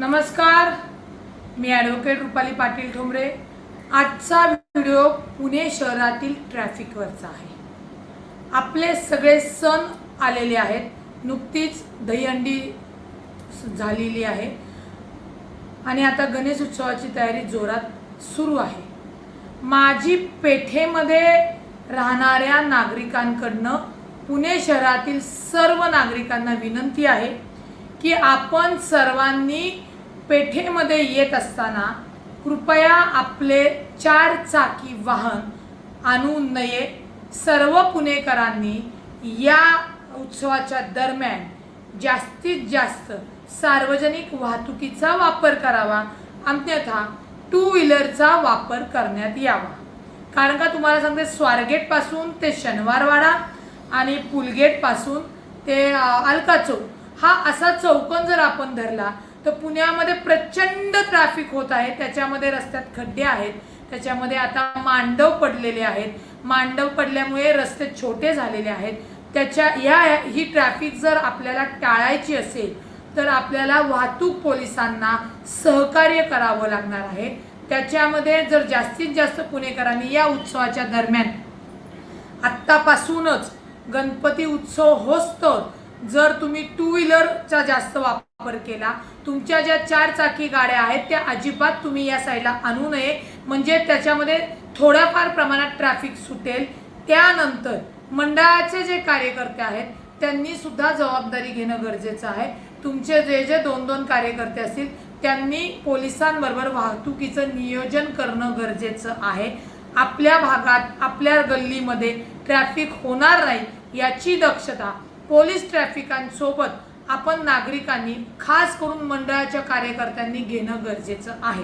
नमस्कार. मी ॲडव्होकेट रुपाली पाटील ठोंबरे. आजचा व्हिडिओ पुणे शहरातील ट्रॅफिकवरचा आहे. आपले सगळे सण आलेले आहेत. नुकतीच दहीहंडी झालेली आहे. आणि आता गणेश उत्सवाची तयारी जोरात सुरू आहे. माझी पेठेमध्ये राहणाऱ्या नागरिकांकडनं पुणे शहरातील सर्व नागरिकांना विनंती आहे. की आपण सर्वांनी पेठेमध्ये येत असताना कृपया आपले चार चाकी वाहन आणू नये. सर्व पुणेकरांनी या उत्सवाच्या दरम्यान जास्तीत जास्त सार्वजनिक वाहतुकीचा वापर करावा. अन्यथा टू व्हीलरचा वापर करण्यात यावा. कारण का तुम्हाला सांगते स्वारगेटपासून ते शनिवारवाडा आणि पुलगेटपासून ते अलका चौक हा असा चौकन जर आपण धरला तर पुण्यामध्ये प्रचंड ट्रॅफिक होत आहे. त्याच्यामध्ये रस्त्यात खड्डे आहेत. त्याच्यामध्ये आता मांडव पडलेले आहेत. मांडव पडल्यामुळे रस्ते छोटे झालेले आहेत. त्याच्या या ही ट्रॅफिक जर आपल्याला टाळायची असेल तर आपल्याला वाहतूक पोलिसांना सहकार्य करावं लागणार आहे. त्याच्यामध्ये जर जास्तीत जास्त पुणेकरांनी या उत्सवाच्या दरम्यान आत्तापासूनच गणपती उत्सव होस्तो जर तुम्ही टू व्हीलरचा जास्त वापर केला तुमच्या ज्या चार चाकी गाड्या आहेत त्या अजिबात तुम्ही या साईडला आणू नये. म्हणजे त्याच्यामध्ये थोड्याफार प्रमाणात ट्रॅफिक सुटेल. त्यानंतर मंडळाचे जे कार्यकर्ते आहेत त्यांनी सुद्धा जबाबदारी घेणं गरजेचं आहे. तुमचे जे जे दोन दोन कार्यकर्ते असतील त्यांनी पोलिसांबरोबर वाहतुकीचं नियोजन करणं गरजेचं आहे. आपल्या भागात आपल्या गल्लीमध्ये ट्रॅफिक होणार नाही याची दक्षता पोलीस ट्रॅफिकांसोबत आपण नागरिकांनी खास करून मंडळाच्या कार्यकर्त्यांनी घेणं गरजेचं आहे.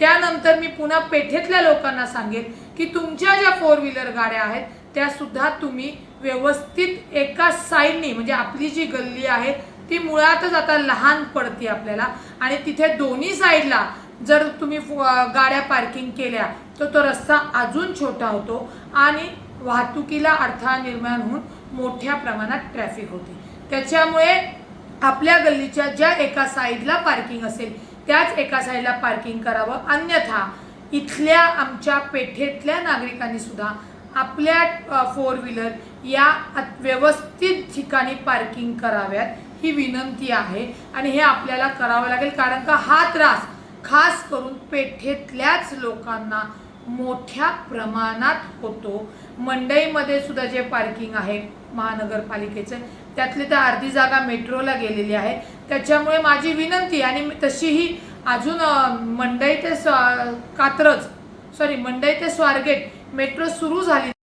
त्यानंतर मी पुन्हा पेठेतल्या लोकांना सांगेन की तुमच्या ज्या फोर व्हीलर गाड्या आहेत त्यासुद्धा तुम्ही व्यवस्थित एका साईडनी म्हणजे आपली जी गल्ली आहे ती मुळातच आता लहान पडते आपल्याला. आणि तिथे दोन्ही साईडला जर तुम्ही गाड्या पार्किंग केल्या तर तो रस्ता अजून छोटा होतो. आणि वाहतुकीला अडथळा निर्माण होऊन मोठ्या प्रमाणात ट्रॅफिक होते. त्याच्यामुळे आपल्या गल्लीच्या ज्या एका साईडला पार्किंग असेल त्याच एका साईडला पार्किंग करावं. अन्यथा इथल्या आमच्या पेठेतल्या नागरिकांनी सुद्धा आपल्या फोर व्हीलर या व्यवस्थित ठिकाणी पार्किंग कराव्यात ही विनंती आहे. आणि हे आपल्याला करावं लागेल कारण का हा त्रास खास करून पेठेतल्याच लोकांना मोठ्या प्रमाणात होतो. मंडईमध्ये सुद्धा जे पार्किंग आहे महानगरपालिकेचं त्यातली तर अर्धी जागा मेट्रोला गेलेली आहे. त्याच्यामुळे माझी विनंती आणि मी तशीही अजून मंडई ते स्वा कात्रज सॉरी मंडई ते स्वारगेट मेट्रो सुरू झाली